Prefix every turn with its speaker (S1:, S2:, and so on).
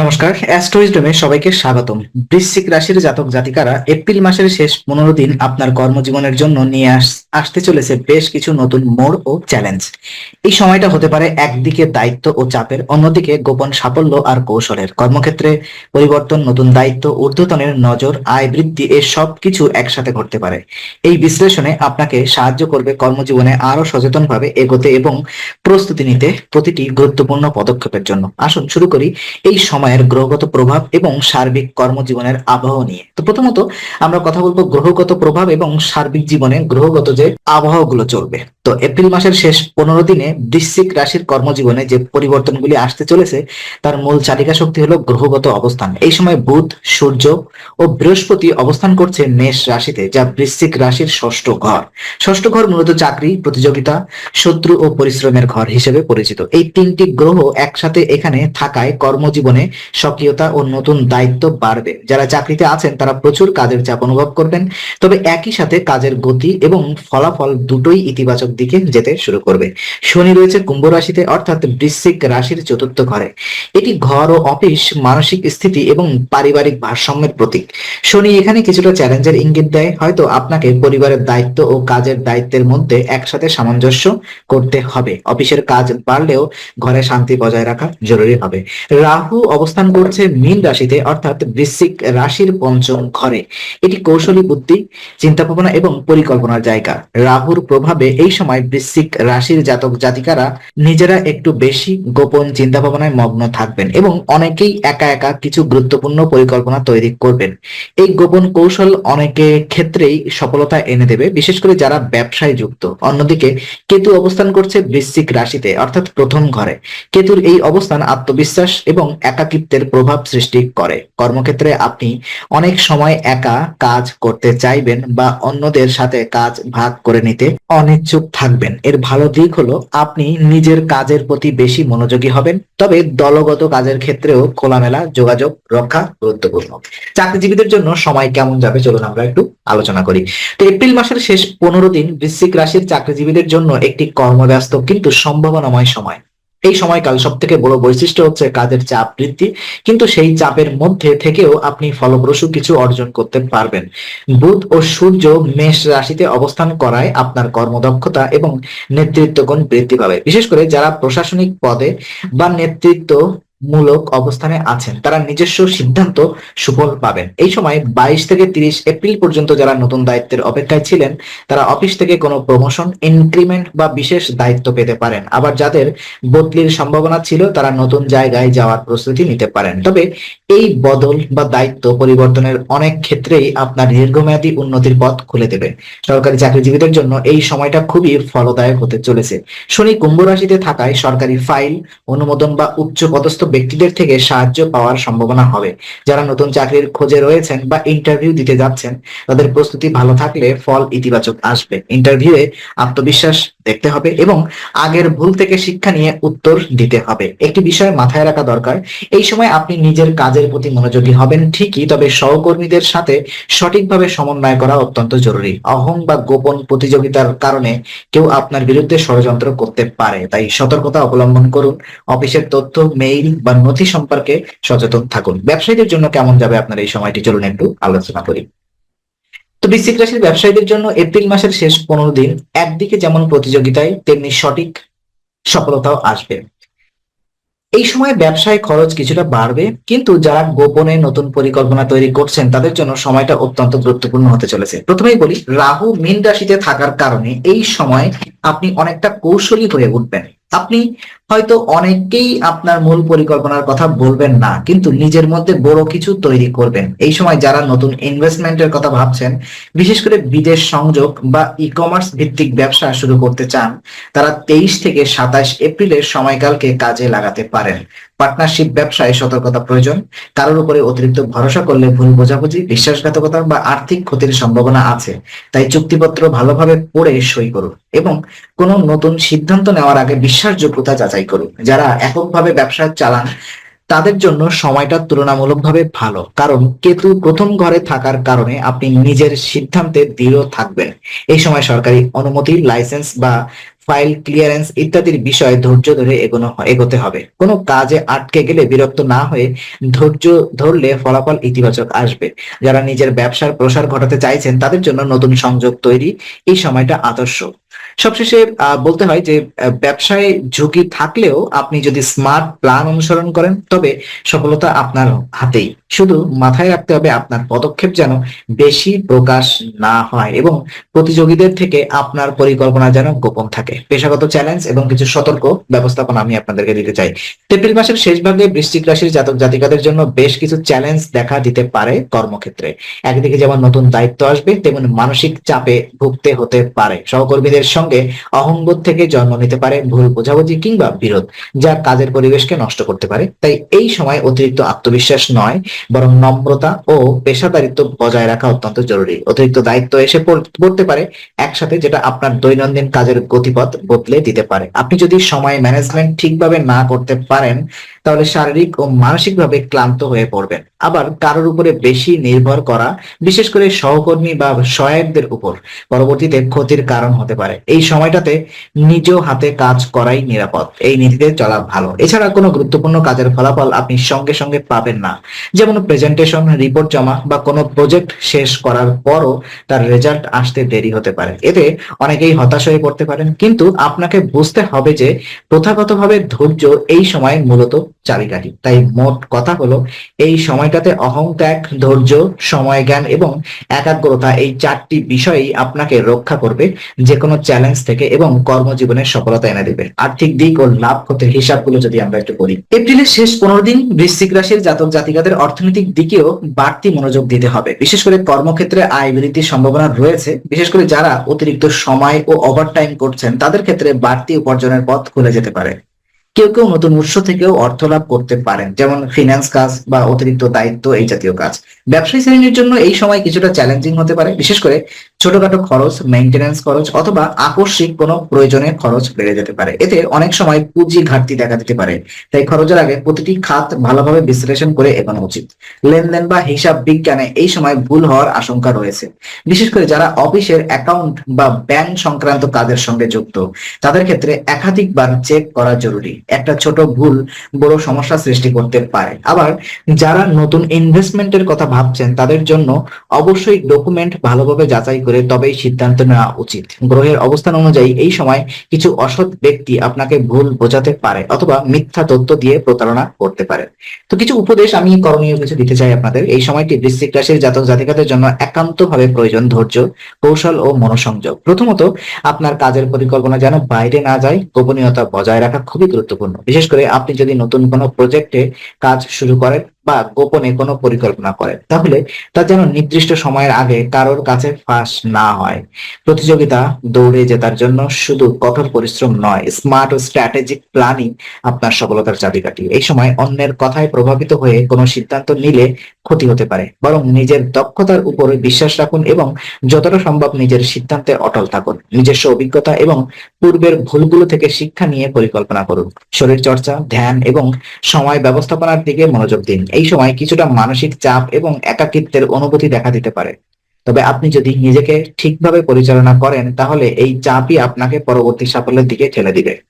S1: নমস্কার, অ্যাস্ট্রোইজডমে সবাইকে স্বাগতম। বৃশ্চিক রাশির জাতক জাতিকারা এপ্রিল মাসের শেষ পনেরো দিন আপনার কর্মজীবনের জন্য নিয়ে আসতে চলেছে বেশ কিছু নতুন মোড় ও চ্যালেঞ্জ। এই সময়টা হতে পারে একদিকে দায়িত্ব ও চাপের, অন্যদিকে গোপন সাফল্য আর কৌশলের। কর্মক্ষেত্রে পরিবর্তন, নতুন দায়িত্ব, ঊর্ধ্বতনের নজর, আয় বৃদ্ধি, এ সব কিছু একসাথে ঘটতে পারে। এই বিশ্লেষণে আপনাকে সাহায্য করবে কর্মজীবনে আরও সচেতনভাবে এগোতে এবং প্রস্তুতি নিতে প্রতিটি গুরুত্বপূর্ণ পদক্ষেপের জন্য। আসুন শুরু করি এই সময়ের গ্রহগত প্রভাব এবং সার্বিক কর্মজীবনের আবহাওয়া নিয়ে। তো প্রথমত আমরা কথা বলব গ্রহগত প্রভাব এবং সার্বিক জীবনে গ্রহগত যে আবহাওয়াগুলো চলবে। এপ্রিল মাসের শেষ পনেরো দিনে বৃশ্চিক রাশির কর্মজীবনে যে পরিবর্তনগুলি আসতে চলেছে, তার মূল চালিকা শক্তি হলো গ্রহগত অবস্থান। এই সময় বুধ, সূর্য ও বৃহস্পতি অবস্থান করছে মেষ রাশিতে, যা বৃশ্চিক রাশির ষষ্ঠ ঘর। ষষ্ঠ ঘর মূলত চাকরি, প্রতিযোগিতা, শত্রু ও পরিশ্রমের ঘর হিসেবে পরিচিত। এই তিনটি গ্রহ একসাথে এখানে থাকায় কর্মজীবনে সক্রিয়তা ও নতুন দায়িত্ব বাড়বে। যারা চাকরিতে আছেন, তারা প্রচুর কাজের চাপ অনুভব করবেন। তবে একই সাথে কাজের গতি এবং ফলাফল দুটোই ইতিবাচক দিকে যেতে শুরু করবে। শনি রয়েছে কুম্ভ রাশিতে, অর্থাৎ বৃশ্চিক রাশির চতুর্থ ঘরে। এটি ঘর ও অফিস, মানসিক স্থিতি এবং পারিবারিক ভারসাম্যের প্রতীক। শনি এখানে কিছুটা চ্যালেঞ্জের ইঙ্গিত দেয়। হয়তো আপনাকে পরিবারের দায়িত্ব ও কাজের দায়িত্বের মধ্যে একসাথে সামঞ্জস্য করতে হবে। অফিসের কাজ বাড়লেও ঘরে শান্তি বজায় রাখা জরুরি হবে। রাহু অবস্থান করছে মীন রাশিতে, অর্থাৎ বৃশ্চিক রাশির পঞ্চম ঘরে। এটি কৌশলী বুদ্ধি চিন্তা ভাবনা এবং পরিকল্পনার জায়গা। রাহুর প্রভাবে এই সময় বৃশ্চিক রাশির জাতক জাতিকারা নিজেরা একটু বেশি গোপন চিন্তা ভাবনায় মগ্ন থাকবেন এবং অনেকেই একা একা কিছু গুরুত্বপূর্ণ পরিকল্পনা তৈরি করবেন। এই গোপন কৌশল অনেকে ক্ষেত্রেই সফলতা এনে দেবে, বিশেষ করে যারা ব্যবসায় যুক্ত। অন্যদিকে কেতু অবস্থান করছে বৃশ্চিক রাশিতে, অর্থাৎ প্রথম ঘরে। কেতুর এই অবস্থান আত্মবিশ্বাস এবং একাকিত্বের প্রভাব সৃষ্টি করে। কর্মক্ষেত্রে আপনি অনেক সময় একা কাজ করতে চাইবেন বা অন্যদের সাথে কাজ ভাগ করে নিতে অনিচ্ছুক থাকবেন। এর ভালো দিক হলো, আপনি নিজের কাজের প্রতি বেশি মনোযোগী হবেন, তবে দলগত কাজের ক্ষেত্রেও খোলামেলা যোগাযোগ রক্ষা গুরুত্বপূর্ণ। চাকরিজীবীদের জন্য সময় কেমন যাবে চলুন আমরা একটু আলোচনা করি। তো এপ্রিল মাসের শেষ পনেরো দিন বৃশ্চিক রাশির চাকরিজীবীদের জন্য একটি কর্মব্যস্ত কিন্তু সম্ভাবনাময় সময়। এই সময়কাল সব থেকে বড় বৈশিষ্ট্য হচ্ছে কাজের চাপ বৃদ্ধি, কিন্তু সেই চাপের মধ্যে থেকেও আপনি ফলপ্রসূ কিছু অর্জন করতে পারবেন। বুধ ও সূর্য মেষ রাশিতে অবস্থান করায় আপনার কর্মদক্ষতা এবং নেতৃত্ব গুণ বৃদ্ধি পাবে। বিশেষ করে যারা প্রশাসনিক পদে বা নেতৃত্ব মূলক অবস্থানে আছেন। তারা নিজস্ব সিদ্ধান্ত সুফল পাবেন। এই সময় বাইশ থেকে তিরিশ এপ্রিল পর্যন্ত যারা নতুন দায়িত্বের অপেক্ষায় ছিলেন, তারা অফিস থেকে কোনো প্রমোশন ইনক্রিমেন্ট বা বিশেষ দায়িত্ব পেতে পারেন। আবার যাদের বদলির সম্ভাবনা ছিল, তারা নতুন জায়গায় যাওয়ার প্রস্তুতি নিতে পারেন। তবে এই বদল বা দায়িত্ব পরিবর্তনের অনেক ক্ষেত্রেই আপনার দীর্ঘমেয়াদী উন্নতির পথ খুলে দেবে। সরকারি চাকরিজীবীদের জন্য এই সময়টা খুবই ফলদায়ক হতে চলেছে। শনি কুম্ভ রাশিতে থাকায় সরকারি ফাইল, অনুমোদন বা উচ্চ পদস্থ ব্যক্তিদের থেকে সাহায্য পাওয়ার সম্ভাবনা হবে। যারা নতুন চাকরির খোঁজে রয়েছেন বা ইন্টারভিউ দিতে যাচ্ছেন, তাদের প্রস্তুতি ভালো থাকলে ফল ইতিবাচক আসবে। ইন্টারভিউ এ আত্মবিশ্বাস দেখতে হবে এবং আগের ভুল থেকে শিক্ষা নিয়ে উত্তর দিতে হবে। একটি বিষয় মাথায় রাখা দরকার, এই সময় আপনি নিজের কাজের প্রতি মনোযোগী হবেন ঠিকই, তবে সহকর্মীদের সাথে সঠিকভাবে সমন্বয় করা অত্যন্ত জরুরি। অহং বা গোপন প্রতিযোগিতার কারণে কেউ আপনার বিরুদ্ধে ষড়যন্ত্র করতে পারে, তাই সতর্কতা অবলম্বন করুন, অফিসের তথ্য, মেইল বা নথি সম্পর্কে সচেতন থাকুন। ব্যবসায়ীদের জন্য কেমন যাবে আপনার এই সময়টি চলুন একটু আলোচনা করি। তো বৃশ্চিক রাশির ব্যবসায়ীদের জন্য এপ্রিল মাসের শেষ পনেরো দিন একদিকে যেমন প্রতিযোগিতায়, তেমনি সঠিক সফলতাও আসবে। এই সময় ব্যবসায় খরচ কিছুটা বাড়বে, কিন্তু যারা গোপনে নতুন পরিকল্পনা তৈরি করছেন, তাদের জন্য সময়টা অত্যন্ত গুরুত্বপূর্ণ হতে চলেছে। প্রথমেই বলি, রাহু মীন রাশিতে থাকার কারণে এই সময় আপনি অনেকটা কৌশলী হয়ে উঠবেন। আপনি হয়তো অনেকেই আপনার মূল পরিকল্পনার কথা বলবেন না, কিন্তু নিজের মধ্যে বড় কিছু তৈরি করবেন। এই সময় যারা নতুন ইনভেস্টমেন্টের কথা ভাবছেন, বিশেষ করে বিদেশ সংযোগ বা ই কমার্স ভিত্তিক ব্যবসা শুরু করতে চান, তারা তেইশ থেকে সাতাশ এপ্রিলের সময়কালকে কাজে লাগাতে পারেন। পার্টনারশিপ ব্যবসায় সতর্কতা প্রয়োজন, কারোর উপরে অতিরিক্ত ভরসা করলে ভুল বোঝাবুঝি, বিশ্বাসঘাতকতা বা আর্থিক ক্ষতির সম্ভাবনা আছে, তাই চুক্তিপত্র ভালোভাবে পড়ে সই করুন এবং কোনো নতুন সিদ্ধান্ত নেওয়ার আগে বিশ্বাসযোগ্যতা যাচাই করুন যারা এককভাবে ব্যবসা চালান, তাদের জন্য সময়টা তুলনামূলকভাবে ভালো। কারণ কেতু প্রথম ঘরে থাকার কারণে আপনি নিজের সিদ্ধান্তে দৃঢ় থাকবেন। এই সময় সরকারি অনুমতি, লাইসেন্স বা ফাইল ক্লিয়ারেন্স ইত্যাদির বিষয়ে ধৈর্য ধরে এগোনো এগোতে হবে। কোনো কাজে আটকে গেলে বিরক্ত না হয়ে ধৈর্য ধরলে ফলাফল ইতিবাচক আসবে। যারা নিজের ব্যবসার প্রসার ঘটাতে চাইছেন, তাদের জন্য নতুন সংযোগ তৈরি। এই সময়টা আদর্শ। সবশেষে বলতে হয় যে ব্যবসায় ঝুঁকি থাকলেও আপনি যদি স্মার্ট প্ল্যান অনুসরণ করেন, তবে সফলতা আপনার হাতেই। শুধু মাথায় রাখতে হবে আপনার পদক্ষেপ যেন বেশি প্রকাশ না হয় এবং প্রতিযোগীদের থেকে আপনার পরিকল্পনা যেন গোপন থাকে। পেশাগত চ্যালেঞ্জ এবং কিছু সতর্ক ব্যবস্থাপনা আমি আপনাদেরকে দিতে চাই। এপ্রিল মাসের শেষ ভাগে বৃশ্চিক রাশির জাতক জাতিকাদের জন্য বেশ কিছু চ্যালেঞ্জ দেখা দিতে পারে কর্মক্ষেত্রে। একদিকে যেমন নতুন দায়িত্ব আসবে, তেমন মানসিক চাপে ভুগতে হতে পারে। সহকর্মীদের সঙ্গে অহংবোধ থেকে জন্ম নিতে পারে, ভুল বোঝাবুঝি কিংবা বিরোধ, যা কাজের পরিবেশকে নষ্ট করতে পারে। তাই এই সময় অতিরিক্ত আত্মবিশ্বাস নয় বরং নম্রতা ও পেশাদারিত্ব বজায় রাখা অত্যন্ত জরুরি। অতিরিক্ত দায়িত্ব এসে পড়- পড়তে পারে একসাথে যেটা আপনার দৈনন্দিন কাজের গতিপথ বদলে দিতে পারে। আপনি যদি সময় ম্যানেজমেন্ট ঠিকভাবে না করতে পারেন তাহলে শারীরিক ও মানসিকভাবে ক্লান্ত হয়ে পড়বেন। আবার কারোর উপরে বেশি নির্ভর করা, বিশেষ করে সহকর্মী বা সহায়কদের উপর পরবর্তীতে ক্ষতির কারণ হতে পারে। এই সময়টাতে নিজ হাতে কাজ করাই নিরাপদ। এই নীতিতে চলা ভালো। এছাড়া কোনো গুরুত্বপূর্ণ কাজের ফলাফল আপনি সঙ্গে সঙ্গে পাবেন না। যেমন প্রেজেন্টেশন রিপোর্ট জমা বা কোনো প্রজেক্ট শেষ করার পরও তার রেজাল্ট আসতে দেরি হতে পারে। এতে অনেকেই হতাশ হয়ে পড়তে পারেন। কিন্তু আপনাকে বুঝতে হবে যে প্রথাগতভাবে ধৈর্য এই সময় মূলত চাবিকাঠি তাই মোট কথা হলো, এই সময়টাতে অহংত্যাগ ধৈর্য, সময়, জ্ঞান এবং একাগ্রতা এই চারটি বিষয়ই আপনাকে রক্ষা করবে যে কোনো চ্যালেঞ্জ থেকে এবং কর্মজীবনের সফলতা এনে দেবে। আর্থিক দিক ও লাভ ক্ষতির হিসাবগুলো যদি আমরা একটু করি। এপ্রিলের শেষ পনেরো দিন বৃশ্চিক রাশির জাতক জাতিকাদের অর্থনৈতিক দিকেও বাড়তি মনোযোগ দিতে হবে। বিশেষ করে কর্মক্ষেত্রে আয় বৃদ্ধির সম্ভাবনা রয়েছে। বিশেষ করে যারা অতিরিক্ত সময় ও ওভারটাইম করছেন, তাদের ক্ষেত্রে বাড়তি উপার্জনের পথ খুলে যেতে পারে। কেউ কেউ নতুন উৎস থেকেও অর্থ লাভ করতে পারেন, যেমন ফিনান্স কাজ বা অতিরিক্ত দায়িত্ব এই জাতীয় কাজ। ব্যবসায়ী শ্রেণির জন্য এই সময় কিছুটা চ্যালেঞ্জিং হতে পারে, বিশেষ করে ছোটখাটো খরচ মেইনটেনেন্স খরচ অথবা আকস্মিক কোনো প্রয়োজনে খরচ বেড়ে যেতে পারে। এতে অনেক সময় পুঁজি ঘাটতি দেখা দিতে পারে, তাই খরচের আগে প্রতিটি খাত ভালোভাবে বিশ্লেষণ করে এগোনো উচিত। লেনদেন বা হিসাব বিজ্ঞানে এই সময় ভুল হওয়ার আশঙ্কা রয়েছে। বিশেষ করে যারা অফিসের অ্যাকাউন্ট বা ব্যাংক সংক্রান্ত কাজের সঙ্গে যুক্ত, তাদের ক্ষেত্রে একাধিকবার চেক করা জরুরি। একটা ছোট ভুল, বড় সমস্যা সৃষ্টি করতে পারে। আবার যারা নতুন ইনভেস্টমেন্টের কথা ভাবছেন, তাদের জন্য অবশ্যই ডকুমেন্ট ভালোভাবে যাচাই করে তবেই সিদ্ধান্ত নেওয়া উচিত। গ্রহের অবস্থান অনুযায়ী এই সময় কিছু অসৎ ব্যক্তি আপনাকে ভুল বোঝাতে পারে অথবা মিথ্যা তথ্য দিয়ে প্রতারণা করতে পারে। তো কিছু উপদেশ আমি করণীয় কিছু দিতে চাই আপনাদের। এই সময়টি বৃশ্চিক রাশির জাতক জাতিকাদের জন্য একান্তভাবে প্রয়োজন ধৈর্য, কৌশল ও মনোসংযোগ। প্রথমত, আপনার কাজের পরিকল্পনা যেন বাইরে না যায়, গোপনীয়তা বজায় রাখা খুবই গুরুত্বপূর্ণ। বিশেষ করে আপনি যদি নতুন কোনো প্রজেক্টে কাজ শুরু করেন বা গোপনে কোনো পরিকল্পনা করেন তাহলে তা যেন নির্দিষ্ট সময়ের আগে কারোর কাছে ফাঁস না হয়। প্রতিযোগিতা দৌড়ে জেতার জন্য শুধু কঠোর পরিশ্রম নয়, স্মার্ট ও স্ট্র্যাটেজিক প্ল্যানিং আপনার সফলতার চাবিকাঠি। এই সময় অন্যের কথায় প্রভাবিত হয়ে কোনো সিদ্ধান্ত নিলে ক্ষতি হতে পারে, বরং নিজের দক্ষতার উপরে বিশ্বাস রাখুন এবং যতটা সম্ভব নিজের সিদ্ধান্তে অটল থাকুন। নিজস্ব অভিজ্ঞতা এবং পূর্বের ভুলগুলো থেকে শিক্ষা নিয়ে পরিকল্পনা করুন। শরীর চর্চা ধ্যান এবং সময় ব্যবস্থাপনার দিকে মনোযোগ দিন। এই সময় কিছুটা মানসিক চাপ এবং একাকিত্বের অনুভূতি দেখা দিতে পারে। তবে আপনি যদি নিজেকে ঠিকভাবে পরিচালনা করেন, তাহলে এই চাপই আপনাকে পরবর্তী সাফল্যের দিকে ঠেলে দিবে।